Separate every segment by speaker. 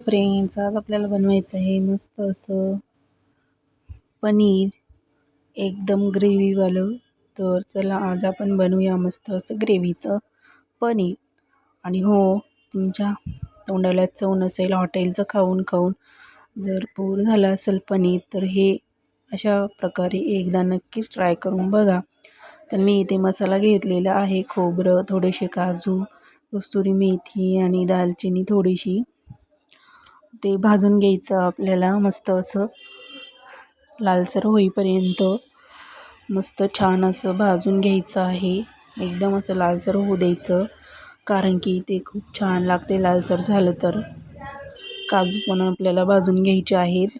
Speaker 1: Friends आज आपल्याला बनवायचं आहे मस्त असं पनीर एकदम ग्रेव्हीवालं. तर चला आज आपण बनवूया मस्त असं ग्रेव्हीचं पनीर. आणि हो तुमच्या तोंडाला चव नसेल हॉटेलचं खाऊन खाऊन जर पूर झाला असेल पनीर तर हे अशा प्रकारे एकदा नक्कीच ट्राय करून बघा. तर मी इथे मसाला घेतलेला आहे खोबरं थोडेसे काजू कस्तुरी मेथी आणि दालचिनी थोडीशी. ते भाजून घ्यायचं आपल्याला मस्त असं. लालसर होईपर्यंत मस्त छान असं भाजून घ्यायचं आहे. एकदम असं लालसर होऊ द्यायचं. कारण की ते खूप छान लागते लालसर झालं तर. काजू पण आपल्याला भाजून घ्यायचे आहेत.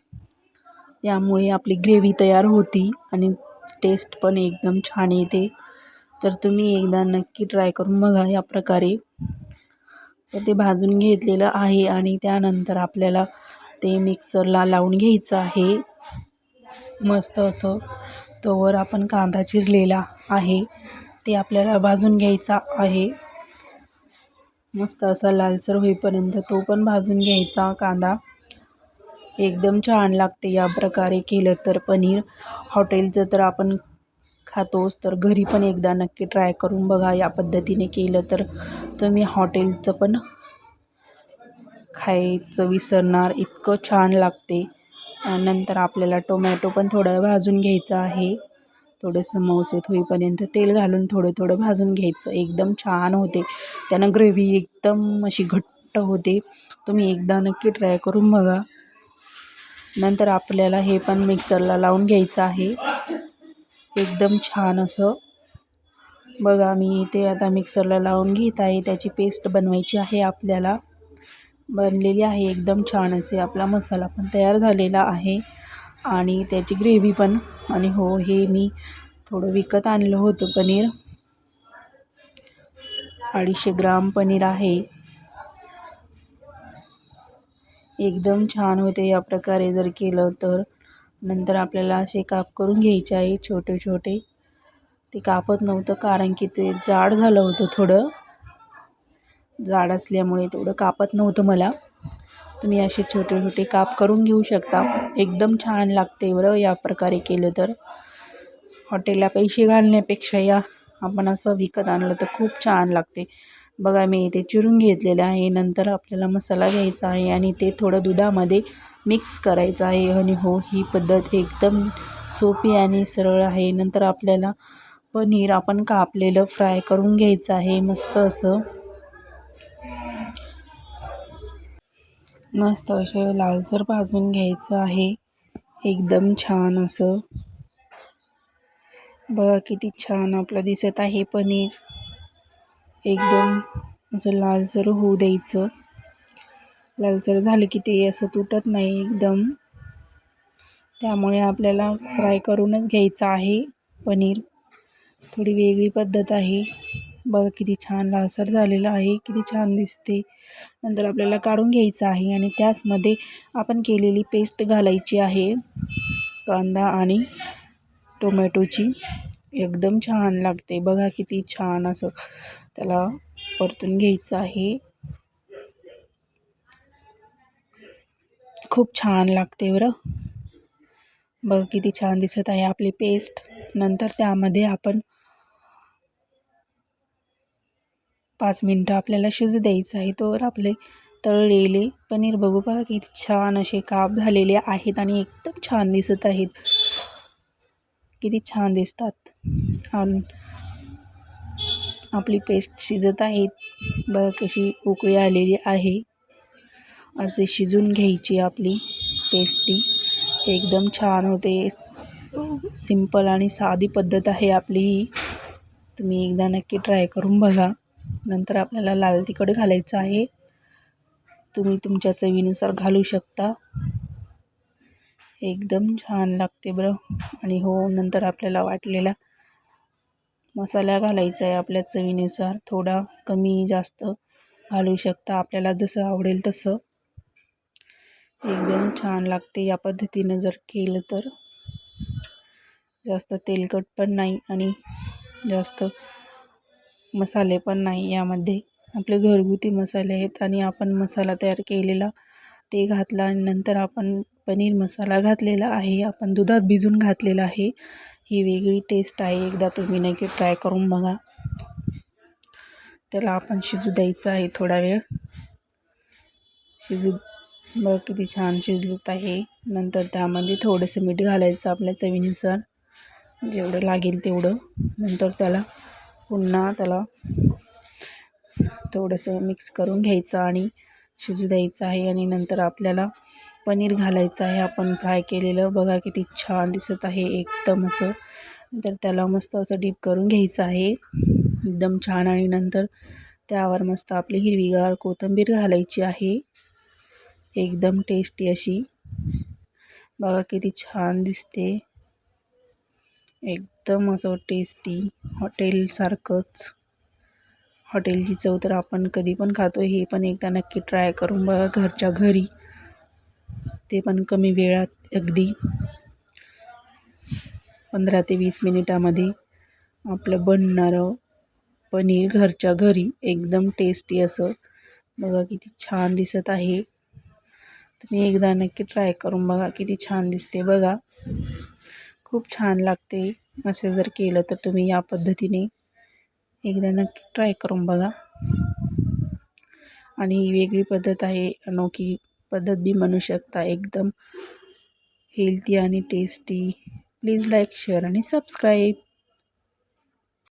Speaker 1: त्यामुळे आपली ग्रेव्ही तयार होती आणि टेस्ट पण एकदम छान येते. तर तुम्ही एकदा नक्की ट्राय करून बघा या प्रकारे. तर ते भाजून घेतलेलं आहे आणि त्यानंतर आपल्याला ते मिक्सरला लावून घ्यायचं आहे. मस्त असं तोवर आपण कांदा चिरलेला आहे. ते आपल्याला भाजून घ्यायचा आहे. मस्त असा लालसर होईपर्यंत तो पण भाजून घ्यायचा कांदा. एकदम छान लागते या प्रकारे केलं तर पनीर. हॉटेलचं तर आपण खातोस तर घरी पण एकदा नक्की ट्राय करून बघा. या पद्धतीने केलं तर तुम्ही हॉटेलचं पण खायचं विसरणार. इतकं छान लागते. नंतर आपल्याला टोमॅटो पण थोडं भाजून घ्यायचं आहे. थोडंसं मऊसूत होईपर्यंत तेल घालून थोडं थोडं भाजून घ्यायचं. एकदम छान होते. त्यानं ग्रेव्ही एकदम अशी घट्ट होते. तुम्ही एकदा नक्की ट्राय करून बघा. नंतर आपल्याला हे पण मिक्सरला लावून घ्यायचं आहे. एकदम छान असं. बघा मी ते आता मिक्सरला लावून घेत आहे. त्याची पेस्ट बनवायची आहे आपल्याला. बनलेली आहे एकदम छान असे. आपला मसाला पण तयार झालेला आहे. आणि त्याची ग्रेव्ही पण. आणि हो हे मी थोडं विकत आणलं होतं पनीर. अडीचशे ग्राम पनीर आहे. एकदम छान होते या प्रकारे जर केलं तर. नंतर आपल्याला असे काप करून घ्यायचे आहे छोटे छोटे. ते कापत नव्हतं कारण की ते जाड झालं होतं थोडं. जाड असल्यामुळे तेवढं कापत नव्हतं मला. तुम्ही असे छोटे छोटे काप करून घेऊ शकता. एकदम छान लागते बरं या प्रकारे केलं तर. हॉटेलला पैसे घालण्यापेक्षा या आपण असं विकत आणलं तर खूप छान लागते. बघा मी इथे चिरून घेतलेलं आहे. नंतर आपल्याला मसाला घ्यायचा आहे आणि ते थोडं दुधामध्ये मिक्स करायचं आहे. आणि हो ही पद्धत एकदम सोपी आणि सरळ आहे. नंतर आपल्याला पनीर आपण कापलेलं फ्राय करून घ्यायचं आहे. मस्त असं. मस्त असं लालसर भाजून घ्यायचं आहे. एकदम छान असं. बघा किती छान आपलं दिसत आहे पनीर. एकदम असं लालसर होऊ द्यायचं. लालसर झालं की ते असं तुटत नाही एकदम. त्यामुळे आपल्याला फ्राय करूनच घ्यायचं आहे पनीर. थोडी वेगळी पद्धत आहे. बघा किती छान लालसर झालेलं आहे किती छान दिसते. नंतर आपल्याला काढून घ्यायचं आहे आणि त्याचमध्ये आपण केलेली पेस्ट घालायची आहे. कांदा आणि टोमॅटोची. एकदम छान लागते. बघा किती छान असं त्याला परतून घ्यायचं आहे. खूप छान लागते बरं. बघ किती छान दिसत आहे आपली पेस्ट नंतर त्यामध्ये आपण पाच मिनटं आपल्याला शिजू द्यायचं आहे. तर आपले तळलेले पनीर बघू. बघा किती छान असे काप झालेले आहेत आणि एकदम छान दिसत आहेत. किती छान दिसतात. आणि आपली पेस्ट शिजत आहेत. बघा कशी उकळी आलेली आहे. असे शिजून घ्यायची आपली पेस्ट ती. एकदम छान होते. सिंपल आणि साधी पद्धत आहे आपली ही. तुम्ही एकदा नक्की ट्राय करून बघा. नंतर आपल्याला लाल तिखट घालायचं आहे. तुम्ही तुमच्या चवीनुसार घालू शकता. एकदम छान लागते बरं. आणि हो नंतर आपल्याला वाटलेला मसाला घालायचा आहे आपल्या चवीनुसार. थोडा कमी जास्त घालू शकता आपल्याला जसं आवडेल तसं. एकदम छान लागते या पद्धतीनं जर केलं तर. जास्त तेलकट पण नाही आणि जास्त मसाले पण नाही यामध्ये. आपले घरगुती मसाले आहेत आणि आपण मसाला तयार केलेला ते घातलं आणि नंतर आपण पनीर मसाला घातलेला आहे. आपण दुधात भिजून घातलेला आहे. ही वेगळी टेस्ट आहे. एकदा तुम्ही नक्की ट्राय करून बघा. त्याला आपण शिजू द्यायचं आहे थोडा वेळ. शिजू बघ किती छान शिजत आहे. नंतर त्यामध्ये थोडंसं मीठ घालायचं आपल्या चवीनुसार. जेवढं लागेल तेवढं. नंतर त्याला पुन्हा त्याला थोडंसं मिक्स करून घ्यायचं आणि शिजू द्यायचं आहे आणि नंतर आपल्याला पनीर घालायचं आहे. आपण फ्राय केलेलं बघा किती छान दिसत आहे एकदम असं. तर त्याला मस्त असं डीप करून घ्यायचं आहे. एकदम छान आणि नंतर त्यावर मस्त आपली हिरवीगार कोथिंबीर घालायची आहे. एकदम टेस्टी अशी. बघा किती छान दिसते. एकदम असं टेस्टी हॉटेलसारखंच. हॉटेलची चव तर आपण कधी पण खातो हे पण एकदा नक्की ट्राय करून बघा घरच्या घरी. ते पण कमी वेळात अगदी. पंधरा ते वीस मिनिटामध्ये आपलं बनणारं पनीर घरच्या घरी. एकदम टेस्टी असं. बघा किती छान दिसत आहे. तुम्ही एकदा नक्की ट्राय करून बघा किती छान दिसते बघा. खूप छान लागते. असे जर केलं तर तुम्ही या पद्धतीने एकदा नक्की ट्राय करून बघा. आणि ही वेगळी पद्धत आहे. अनोखी पद्धत बी म्हणू शकता. एकदम हेल्थी आणि टेस्टी प्लीज लाईक शेअर आणि सबस्क्राईब